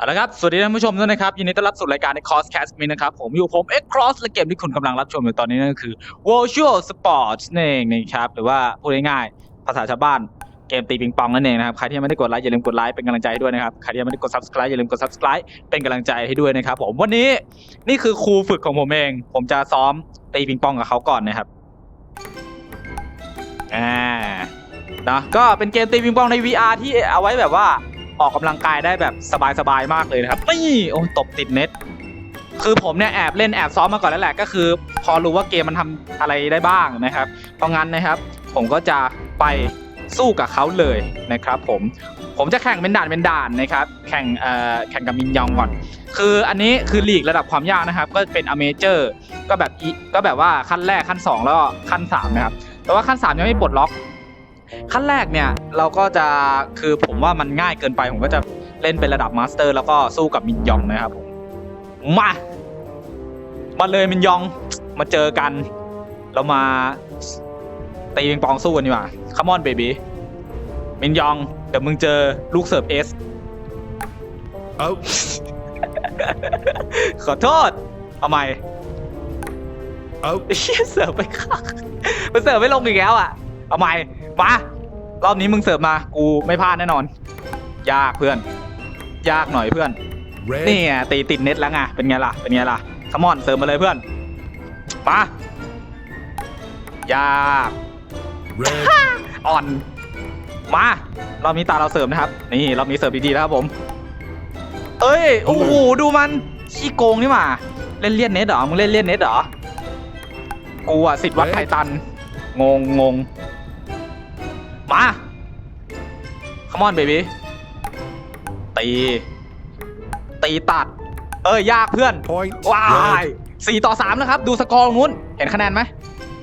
เอาละครับ สวัสดีท่านผู้ชมด้วยนะครับ ยินดีต้อนรับสู่รายการใน Cross Cast มินะครับ ผมอยู่ผม X Cross และเกมที่คุณกำลังรับชมอยู่ตอนนี้นั่นก็คือ Virtual Sports นั่นเองนะครับ หรือว่าพูดง่ายๆภาษาชาวบ้านเกมตีปิงปองนั่นเองนะครับ ใครที่ยังไม่ได้กดไลค์อย่าลืมกดไลค์เป็นกำลังใจให้ด้วยนะครับ ใครที่ยังไม่ได้กด subscribe อย่าลืมกด subscribe เป็นกำลังใจให้ด้วยนะครับผมวันนี้นี่คือครูฝึกของผมเอง ผมจะซ้อมตีปิงปองกับเขาก่อนนะครับอ่านะก็เป็นเกมตีปิงปองใน VR ที่เอาไว้แบบว่า ออกกำลังกายได้แบบสบายๆมากเลยนะครับนี่โอ้ยตบติดเน็ต คือผมเนี่ยแอบเล่นแอบซ้อมมาก่อนแล้วแหละก็คือ พอรู้ว่าเกมมันทำอะไรได้บ้างนะครับ เพราะงั้นนะครับ ผมก็จะไปสู้กับเขาเลยนะครับ ผมผมจะแข่งเป็นด่านเป็นด่านนะครับ แข่งเอ่อแข่งกับมินยองก่อน คืออันนี้คือลีกระดับความยากนะครับ ก็เป็นอเมเจอร์ ก็แบบอีก็แบบว่าขั้นแรกขั้นสองแล้วก็ขั้นสามนะครับ แต่ว่าขั้นสามยังไม่ปลดล็อก ขั้นแรกเนี่ยเราก็จะคือผมว่ามันง่ายเกินไปผมก็จะเล่นเป็นระดับมาสเตอร์แล้วก็สู้กับมินยองนะครับผมมามาเลยมินยองมาเจอกัน เรามาตีปิงปองสู้กันดีกว่าคัมอนเบบี้มินยองเดี๋ยวมึงเจอลูกเสิร์ฟเอส Out. ขอโทษ เอาใหม่ Out. เฮียเสิร์ฟไปข้างมันเสิร์ฟไม่ลงอีกแล้วอะ เอาใหม่ มารอบนี้มึงเสิร์ฟมา กูไม่พลาดแน่นอน ยากเพื่อน ยากหน่อยเพื่อน Red. นี่ไงตีติดเน็ตแล้วไงเป็นไงล่ะ เป็นไงล่ะขมอนเสิร์ฟมาเลยเพื่อนมายาก Red. อ่อน มารอบนี้ตาเราเสิร์ฟนะครับ นี่รอบนี้เสิร์ฟดีๆแล้วครับผม เอ้ยโอ้โหดูมันขี้โกงนี่หว่าเล่นเลียนเน็ตเหรอมึงเล่นเลียนเน็ตเหรอกูอะสิทธิ์วัดไทตัน งงงง มาค o มอนเบบี้ตี ตีตัด เอ้ย ยากเพื่อน Point. ว้าย Red. สี่ต่อสามนะครับ ดูสกอร์ตรงนู้น เห็นคะแนนไหม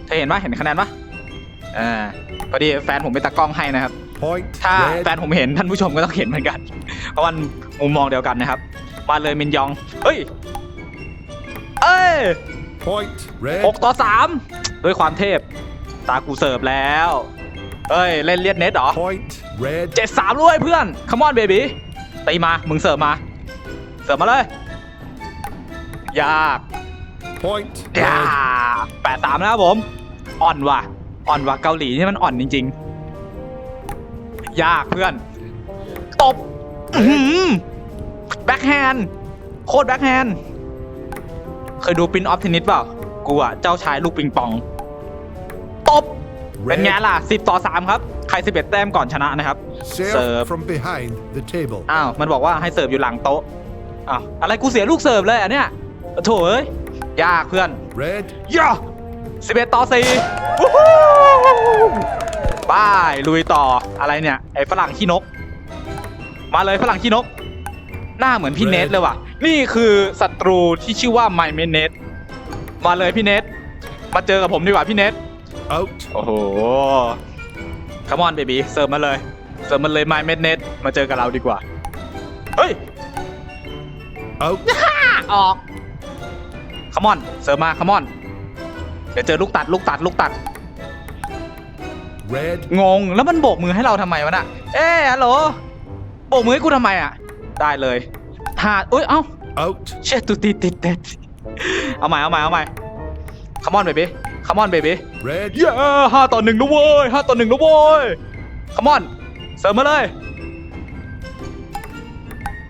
เธอเห็นไหมเห็นคะแนนปะอ่าพอดีแฟนผมเป็นตากล้องให้นะครับ Point. ถ้า Red. แฟนผมเห็นท่านผู้ชมก็ต้องเห็นเหมือนกัน เพราะมันมุมมองเดียวกันนะครับ มาเลยมินยอง เฮ้ย เอ้ย Point. Red. หกต่อสามด้วยความเทพ ตากูเสิร์ฟแล้ว เอ้ย เล่นเลียดเน็ตเหรอ Point. Red. เจ็ดสามด้วยเพื่อนคัมอนเบบี้ตีมา มึงเสิร์ฟมา เสิร์ฟมาเลย ยาก Point. ยา Red. แปดสามนะครับผม อ่อนว่ะ อ่อนว่ะเกาหลีนี่มันอ่อนจริง ๆ ยากเพื่อน ตบแบ็คแฮนด์โคตรแบ็คแฮนด์เคยดูปินออฟเทนนิสเปล่า กูอะเจ้าชายลูกปิงปองตบ เป็นไง Red. ล่ะสิบต่อสามครับ ใครสิบเอ็ดแต้มก่อนชนะนะครับ Serve Serve. from behind the table. อ้าว มันบอกว่าให้เสิร์ฟอยู่หลังโต๊ะ อ้าว อะไรกูเสียลูกเสิร์ฟเลยอันเนี้ยโถเอ้ย ยากเพื่อน Red. ย่าสิบเอ็ดต่อสี่บายลุยต่ออะไรเนี่ย ไอ้ฝรั่งขี้นก มาเลยฝรั่งขี้นก หน้าเหมือนพี่เนทเลยว่ะ นี่คือศัตรูที่ชื่อว่าไมเมเนทมาเลยพี่เนทมาเจอกับผมดีกว่าพี่เนท Out. โอ้โหคัมอนเบบี้เสิร์ฟมาเลย เสิร์ฟมาเลยไมเมเนทมาเจอกับเราดีกว่า เฮ้ย Out. ออกคัมอนเสิร์ฟมาคัมอนเดี๋ยวเจอลูกตัดลูกตัดลูกตัด Red. งงแล้วมันโบกมือให้เราทำไมวะน่ะ เอ๊ะฮัลโหลโบกมือให้กูทำไมอะ ได้เลยหาอุ้ยเอ้า Out. เช็ดตุติดติดเด็ดเอาใหม่เอาใหม่เอาใหม่คัมอนเบบี้ คัมอนเบบี้ Red. เย้ห้าต่อหนึ่งนะเว้ยห้าต่อหนึ่งนะเว้ยคัมอนเสริมมาเลย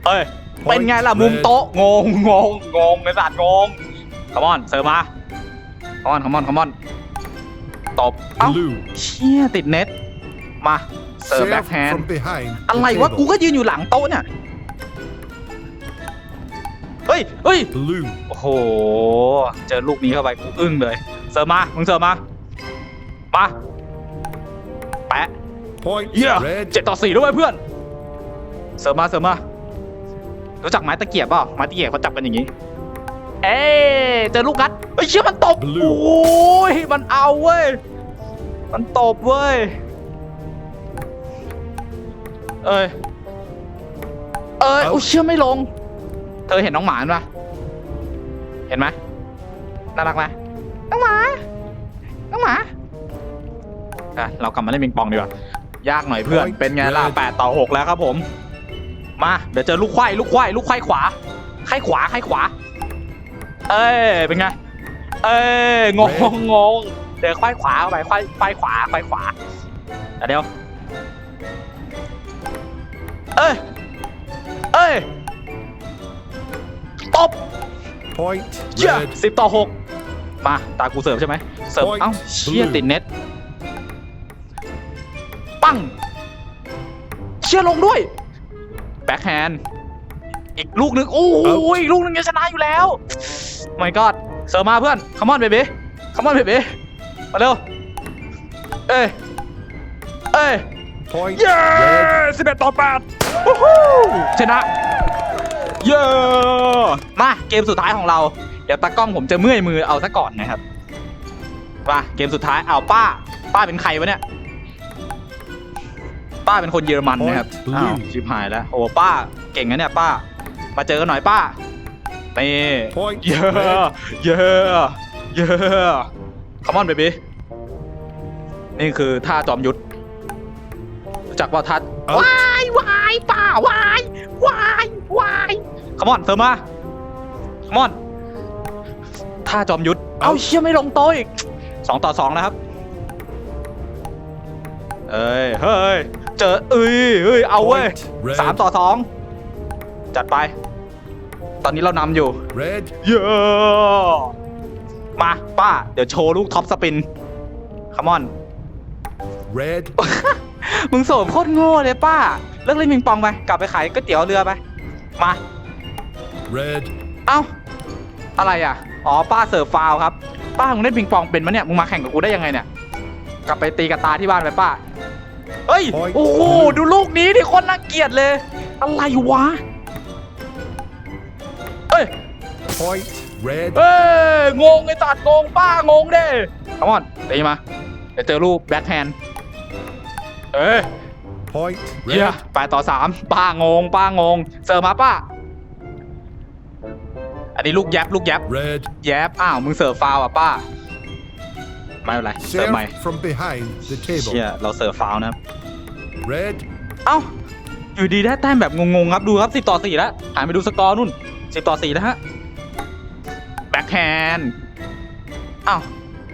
เฮ้ย เป็นไงล่ะ มุมโต๊ะ งง งง งงไอ้สัตว์งงคัมอนเสริมมาคัมอนคัมอนคัมอนตบเอ้า Blue. เชี่ยติดเน็ต มา เสิร์ฟ Serve แบ็คแฮน from behind อะไร the วะ กู table. ก็ยืนอยู่หลังโต๊ะเนี่ย เฮ้ยเฮ้ย Blue. โอ้โห เจอลูกนี้เข้าไปกูอึ้งเลย เสิร์ฟมามึงเสิร์ฟมามาแปะ Point. เยี่ย Red. เจ็ดต่อสี่ด้วยเพื่อน เสิร์ฟมาเสิร์ฟมา รู้จักไม้ตะเกียบเปล่าไม้ตะเกียบเขาจับกันอย่างนี้ เอ้ยเจอลูกนัดเฮ้ยเชื่อมันตบ Blue โอ้ยมันเอาเว้ย มันตบเว้ย เอ้ย เอ้ยเอา โอ้ยเชื่อไม่ลง เธอเห็นน้องหมาปะเห็นไหมน่ารักไหม อะเรากลับมาเล่นปิงปองดีกว่ายากหน่อยเพื่อน Point เป็นไงล่ะ Red แปดต่อหกแล้วครับผม มาเดี๋ยวเจอลูกควายลูกควายลูกควายขวาไข้ขวาไข้ขวา เอ้ยเป็นไง เอ้ยงงงงเดี๋ยวควายขวาเข้าไปควายควายขวาควายขวาอะเดี๋ยวเอ้ยเอ้ยตบ Point เย้ red. สิบต่อหกมาตากูเสิร์ฟใช่ไหมเสิร์ฟ Point เอ้าเชี่ย blue ติดเน็ต ปั้ง เชี่ยลงด้วย แบ็คแฮนด์อีกลูกหนึ่งโอ้โห Out อีกลูกหนึ่งจะชนะอยู่แล้วไม่กอดเสิร์ฟมาเพื่อนคัมอนเบบี้คัมอนเบบี้มาเร็ว เอ้ยเอ้ย Point เย้ red. สิบเอ็ดต่อแปดวู้ฮู้ชนะ เย้มาเกมสุดท้ายของเรา เดี๋ยวตากล้องผมจะเมื่อยมือเอาซะก่อนนะครับมาเกมสุดท้ายเอาป้า ป้าเป็นใครวะเนี่ย ป้าเป็นคนเยอรมันนะครับ Point blue อ้าวชิบหายแล้วโอ้ป้าเก่งนะเนี่ยป้า มาเจอกันหน่อยป้านี่ Point เยอะ red. เยอะเยอะคอมอนเบบี้นี่คือท่าจอมยุทธรู้จักว่าท่า Out วายวายป่าวายวายวายคอมอนเติมมาคอมอนท่าจอมยุทธเอ้าเชี่ยไม่ลงโต๊ะอีกสองต่อสองนะครับ เอ้ย เฮ้ย เจอเอ้ยเอ้ยเอาเว้ย Point red. สามต่อสองจัดไป ตอนนี้เรานำอยู่ Red. เยอะมาป้า เดี๋ยวโชว์ลูกท็อปสปินคัมอน Red. มึงโสมโคตรโง่เลยป้า เลิกเล่นปิงปองไป กลับไปขายก๋วยเตี๋ยวเรือไป มา Red. เอ้า อะไรอะ อ๋อ ป้าเสิร์ฟฟาวล์ครับ ป้ามึงเล่นปิงปองเป็นมะเนี่ย มึงมาแข่งกับกูได้ยังไงเนี่ย กลับไปตีกับตาที่บ้านไปป้า เฮ้ย Point โอ้โห ดูลูกนี้ดิคนน่าเกลียดเลย อะไรวะเอ้ย Point red. เอ้ยงงไอ้ตัดงงป้างงเด้คมอนตีมา เดี๋ยวเจอรูปแบ็คแฮนด์เอ้ย Point เยี่ย red. แปดต่อสามป้างง ป้างง เสิร์ฟมาป้า อันนี้ลูกแยบลูกแยบ Red. แยบอ้าว มึงเสิร์ฟฟาวล์อะป้า ไม่เป็นไรเสิร์ฟ Serve ใหม่ from behind the เชี่ย table. เราเสิร์ฟฟาวล์นะครับ Red. เอ้า อยู่ดีได้แต้มแบบงงๆครับดูครับสิบต่อสี่แล้วหันไปดูสกอร์นู่นสิบต่อสี่แล้วฮะแบ็คแฮนด์เอ้า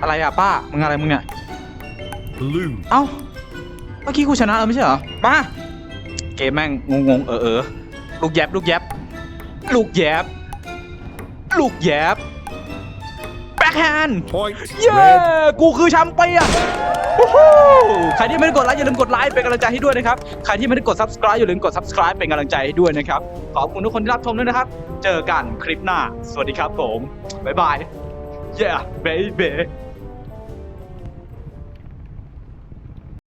อะไรอะป้า มึงอะไรมึงเนี่ย Blue. เอ้า เมื่อกี้กูชนะแล้วไม่ใช่เหรอ มา เกมแม่งงงๆเออเออลูกแยบลูกแยบลูกแยบลูกแยบ แบ็คแฮนด์ Point เย้ red. กูคือแชมเปี้ยนวู้ฮู้ใครที่ไม่ได้กดไลค์อย่าลืมกดไลค์เป็นกำลังใจให้ด้วยนะครับ ใครที่ไม่ได้กด subscribe อย่าลืมกด subscribe เป็นกำลังใจให้ด้วยนะครับ ขอบคุณทุกคนที่รับชมด้วยนะครับ เจอกันคลิปหน้า สวัสดีครับผม บ๊ายบาย yeah baby